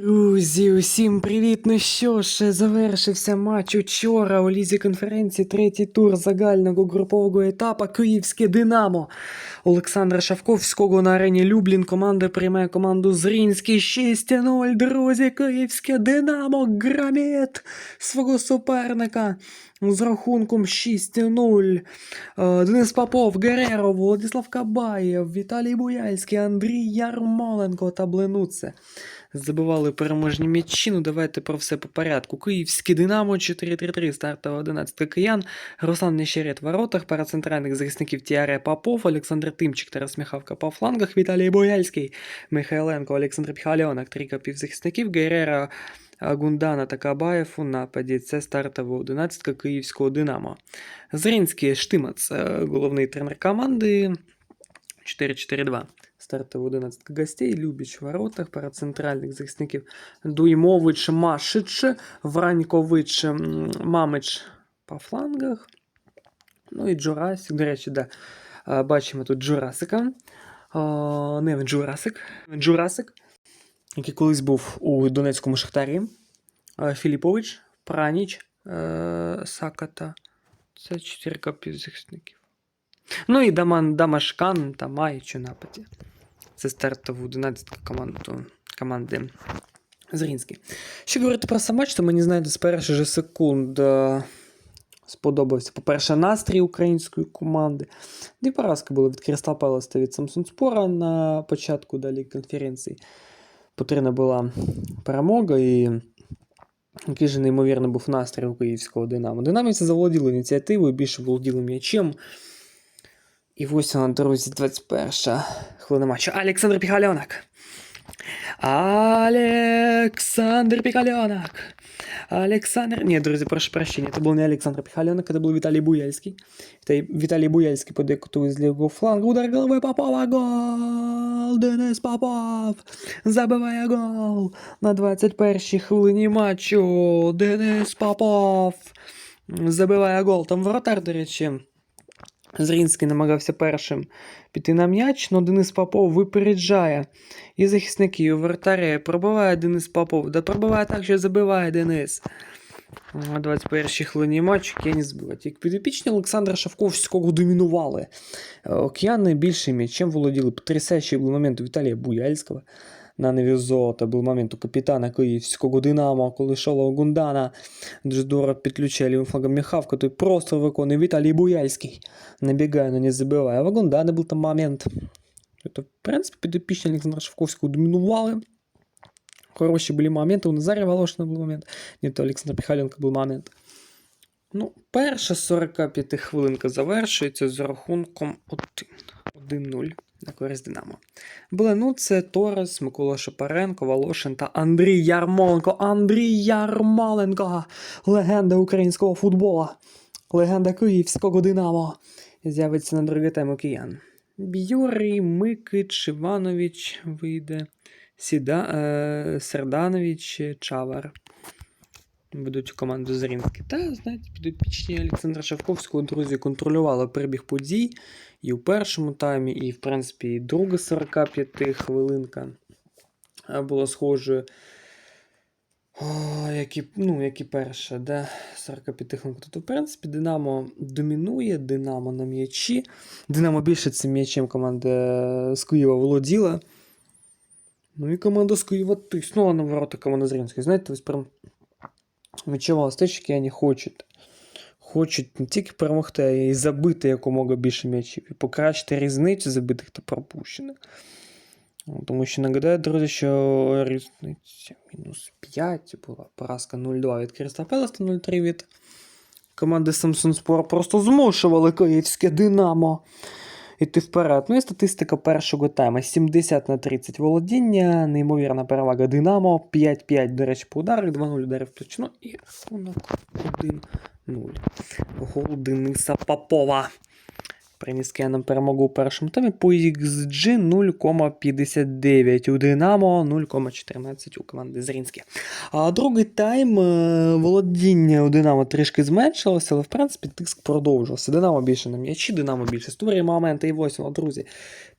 Друзі, усім привіт! Ну що ж, завершився матч учора у лізі конференції третій тур загального групового етапу Київське Динамо. Олександра Шавковського на арені Люблін команда приймає команду Зрінський 6-0. Друзі, Київське Динамо громить свого суперника з рахунком 6-0. Е, Денис Попов, Гереро, Владислав Кабаєв, Віталій Буяльський, Андрій Ярмоленко та Бленуце забивали переможні м'ячі. Ну давайте про все по порядку. Київське Динамо 4-3-3, стартова 11 киян, Руслан Нещерет в воротах, пара центральних захисників Тіаре Попов, Олександр Тимчик, Тарас Михавка по флангах, Віталій Бояльський, Михайленко, Олександр Піхальонок, трійка півзахисників, Герера, Гундана та Кабаєв у нападі. Це стартова 11 київського Динамо. Зринський Штимац, е, головний тренер команди. 4-4-2. Стартова 11 гостей, Любіч в воротах, пара центральних захисників Дуймович, Машич, Вранькович, Мамич по флангах. Ну і Джурасик, до речі, да. А, Бачимо тут Джурасика. А, Не Джурасик. Джурасик, який колись був у Донецькому Шахтарі. Філіпович, Праніч, е, Саката. Це чотирка півзахисників. Ну і Даман, Дамашкан та Маїч у нападі. Це стартова 11 команду, команди Зрінський. Що говорити про сам матч, то мені знаєте, з перших же секунд е, сподобався, по-перше, настрій української команди. Дві поразки були від Крістал Пелес та від Самсун Спора на початку далі конференції. Потрібна була перемога і. Який же неймовірно був настрій у київського Динамо. Динамівці заволоділи ініціативою, більше володіли м'ячем. І ось вона, друзі, 21 хвилина матчу. Олександр Піхальонок. Александр Пикаленок. Александр... Нет, друзья, прошу прощения, это был не Александр Пихаленок, это был Виталий Буяльский. Это Виталий Буяльский подекуту из левого фланга. Удар головой Попова, гол! Денис Попов забиває гол на 21-й хвилині матчу. Денис Попов забиває гол. Там воротар, до речі, Зрінський намагався першим піти на м'яч, але Денис Попов випереджає і захисників, вратаря. Пробиває Денис Попов. Да пробиває так, що забиває Денис. 21-й хвилині матчу Кіяні збивають. Як підопічні Олександра Шавковського домінували. Е, Океани більше м'ячем володіли. Потрясаючий момент Віталія Буяльського. На неві золота був момент у капітана київського Динамо, коли Шоло Гундана дуже здорово підключає лівим флагом Міхавка, той просто виконує Віталій Буяльський. Набігає, но не забиває. А в Гундана був там момент. Это, в принципі, підопічні Олександра Шавковського домінували. Хороші були моменти, у Назаря Волошина був момент. Ні, то Олександр Піхаленко був момент. Ну, перша 45 хвилинка завершується з рахунком 1-0 на користь Динамо. Були ну це Торес, Микола Шапаренко, Волошин та Андрій Ярмоленко. Андрій Ярмоленко! Легенда українського футбола. Легенда київського Динамо. З'явиться на другий тему киян. Б'юрій, Микич, Іванович вийде. Сіда, е, Серданович, Чавар. Ведуть команду Зрінки. Та, знаєте, підопічні Олександра Шавковського, друзі, контролювали перебіг подій і у першому таймі, і, в принципі, і друга 45 хвилинка була схожою. О, як і, ну, як і перша, де 45 хвилинка. Тобто, в принципі, Динамо домінує, Динамо на м'ячі. Динамо більше цим м'ячем команда е, з Києва володіла. Ну і команда з Києва тиснула на ворота команда Зрінської. Знаєте, ось прям те, що вони хочуть. Хочуть не тільки перемогти, а й забити якомога більше м'ячів. І покращити різницю забитих та пропущених. Тому що нагадаю, друзі, що різниця мінус 5 була. Поразка 0-2 від Кристал Пелеста 0-3 від команди Samsung Sport. Просто змушували київське Динамо йти вперед. Ну і статистика першого тайму. 70 на 30 володіння, неймовірна перевага Динамо, 5-5, до речі, по ударах, 2-0 ударів точно і рахунок 1-0. Гол Дениса Попова. Приніс киянам перемогу у першому таймі по XG 0,59. У Динамо 0,14 у команди Зрінське. А другий тайм е, володіння у Динамо трішки зменшилося, але в принципі тиск продовжувався. Динамо більше на м'ячі, Динамо більше створює моменти і ось воно, друзі.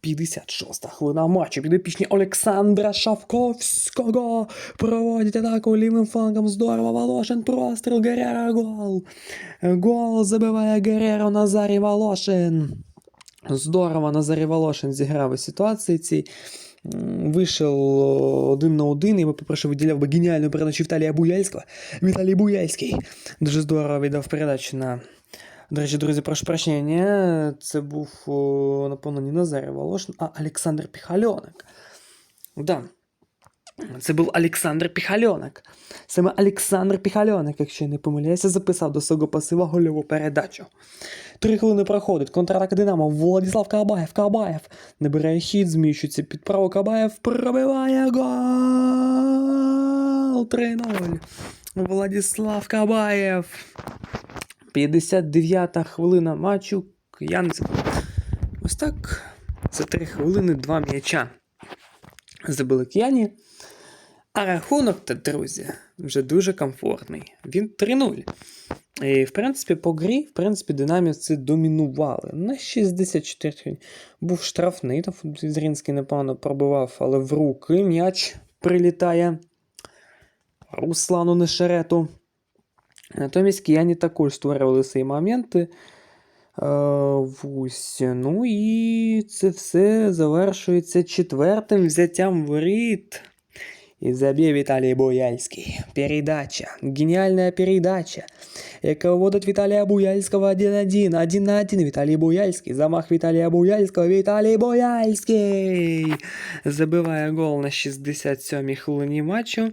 56-та хвилина матчу. Підопічні Олександра Шавковського проводять атаку лівим флангом. Здорово, Волошин, простріл, Герера, гол. Гол забиває Гереро Назарій Волошин. Здорово, Назарій Волошин зіграв у ситуації цій. Вийшов один на один, і попрошу виділяв би геніальну передачу Віталія Буяльського. Віталій Буяльський дуже здорово віддав передачу на. До речі, друзі, прошу прощення, це був, напевно, не Назарій Волошин, а Олександр Піхальонок. Да. Це був Олександр Піхальонок. Саме Олександр Піхальонок, якщо я не помиляюся, записав до свого пасива гольову передачу. Три хвилини проходить. Контратака Динамо. Владислав Кабаєв. Кабаєв. Набирає хід, зміщується під право Кабаєв. Пробиває гол. 3-0. Владислав Кабаєв. 59-та хвилина матчу. Киянці. Ось так. За 3 хвилини два м'яча. Забили кияні. А рахунок, то, друзі, вже дуже комфортний. Він 3-0. І, в принципі, по грі, в принципі, динаміці домінували. На 64 хвилин був штрафний, там Зрінський, напевно, пробивав, але в руки м'яч прилітає Руслану Нешерету. Натомість кияні також створювали свої моменти. Е, ось. Ну і це все завершується четвертим взяттям воріт. І заб'є Віталій Буяльський. Передача. Геніальна передача, яка вводить Віталія Буяльського 1-1. 1 на 1. Віталій Буяльський. Замах Віталія Буяльського. Віталій Буяльський. Забиває гол на 67-й хвилині матчу.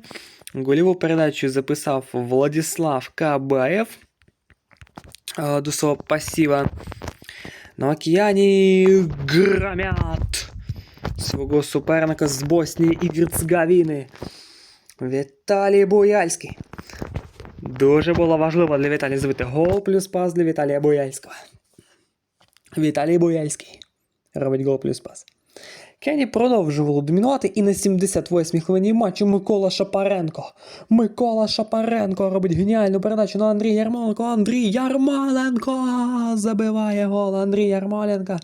Голіву передачу записав Владислав Кабаєв е, до свого пасіва. На океані громят свого суперника з Боснії і Герцеговини. Віталій Буяльський. Дуже було важливо для Віталія забити гол плюс пас для Віталія Буяльського. Віталій Буяльський робить гол плюс пас. Кені продовжувало домінувати і на 78-й хвилині матчу Микола Шапаренко. Микола Шапаренко робить геніальну передачу на Андрій Ярмоленко. Андрій Ярмоленко забиває гол Андрій Ярмоленко.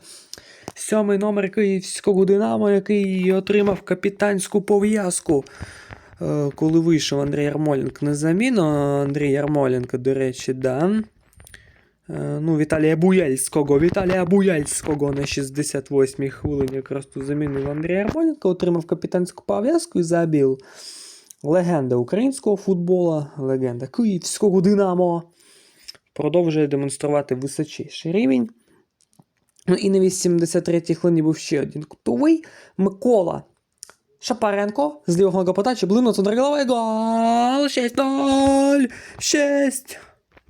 Сьомий номер київського Динамо, який отримав капітанську пов'язку. Е, Коли вийшов Андрій Ярмоленко на заміну, Андрій Ярмоленко, до речі, да. Е, Ну, Віталія Буяльського. Віталія Буяльського на 68-й хвилині якраз тут замінив Андрія Ярмоленко, отримав капітанську пов'язку і забив. Легенда українського футболу, легенда київського Динамо. Продовжує демонструвати височайший рівень. Ну і на 83-й хвилині був ще один кутовий. Микола Шапаренко з лівого нога подачі, блинув центр голови, гол! 6-0! 6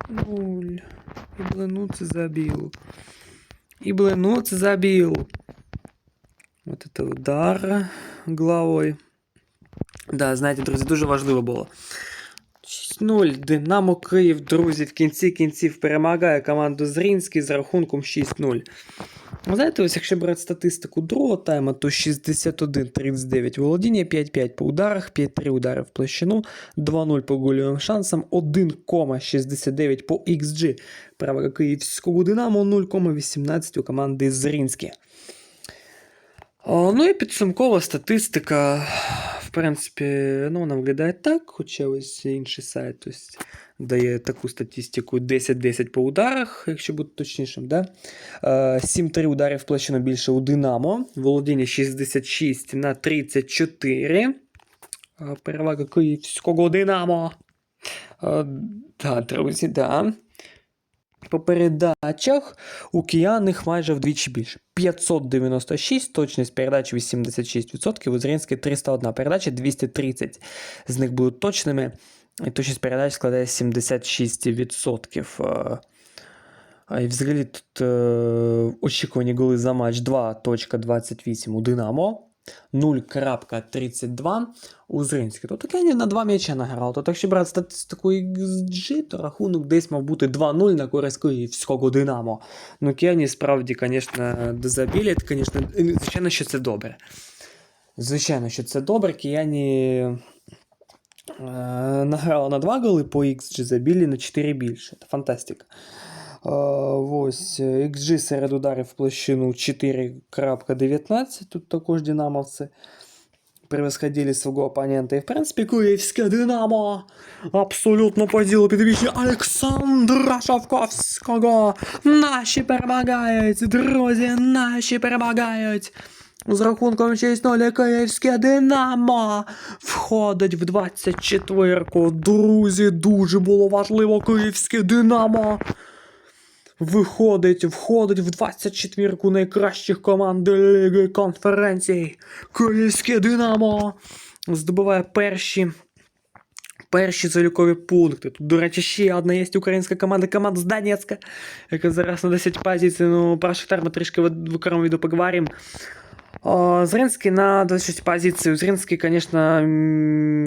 0 І Блинуц забил. И Блинуц забил. Вот это удар головой. Да, знаєте, друзі, дуже важливо було. 6-0. Динамо Київ, друзі, в кінці кінців перемагає команду Зрінський з рахунком 6-0. Знаєте, ось якщо брати статистику другого тайму, то 61-39 володіння, 5-5 по ударах, 5-3 удари в площину, 2-0 по гольовим шансам, 1,69 по XG. Перевага київського Динамо 0,18 у команди Зрінське. Ну і підсумкова статистика, принципі, ну, вона виглядає так, хоча ось інший сайт ось дає таку статистику 10-10 по ударах, якщо бути точнішим. Да? Е, 7-3 ударів в площину більше у Динамо, володіння 66 на 34. Е, Перевага київського Динамо. Е, Да, да. По передачах у кияних майже вдвічі більше. 596, точність передач 86%, у Зрінській 301 передача, 230 з них будуть точними. І точність передач складає 76%. Е, і взагалі тут е, очікувані голи за матч 2.28 у Динамо. 0.32 у Зринській. Тобто Київ на два м'яча награв. Тобто, якщо брати статистику XG, то рахунок десь мав бути 2-0 на користь київського Динамо. Ну, Київ справді, звісно, дезабілять, звісно, звичайно, що це добре. Звичайно, що це добре. Кияні е, награли на 2 голи по XG, забілі на 4 більше. Це фантастика. Ось XG серед ударів в площину 4.19. Тут також динамовці превосходили свого опонента. І, в принципі, київське Динамо абсолютно по ділу підвищення Олександра Шавковського. Наші перемагають, друзі, наші перемагають. З рахунком 6-0 київське Динамо входить в 24-ку. Друзі, дуже було важливо київське Динамо. Виходить, входить в 24-ку найкращих команд Ліги конференцій. Київське Динамо здобуває перші. Перші залікові пункти. Тут, до речі, ще одна є українська команда, команда з Донецька, яка зараз на 10 позицій. Ну, про Шахтар ми трішки в окремому відео поговоримо. Зринський на 26 позицій. У Зринський, звісно,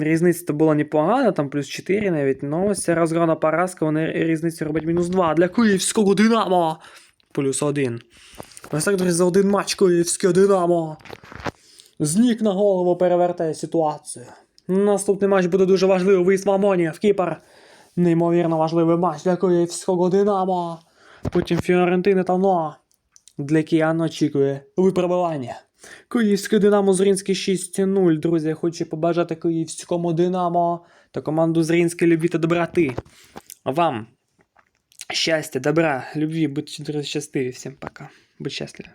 різниця була непогана, там плюс 4 навіть. Ось ця розграна поразка, вони різницю роблять мінус 2 для київського Динамо. Плюс 1. Ось так, друзі, за один матч київське Динамо. З на голову перевертає ситуацію. Наступний матч буде дуже важливий. Виїзд в Амоні, в Кіпр. Неймовірно важливий матч для київського Динамо. Потім Фіорентини та Ноа. Для киян очікує випробування. Київське Динамо Зрінський 6-0. Друзі, я хочу побажати київському Динамо та команду Зрінське любі та доброти. Вам щастя, добра, любві, будьте щасливі. Всім пока. Будь щасливі.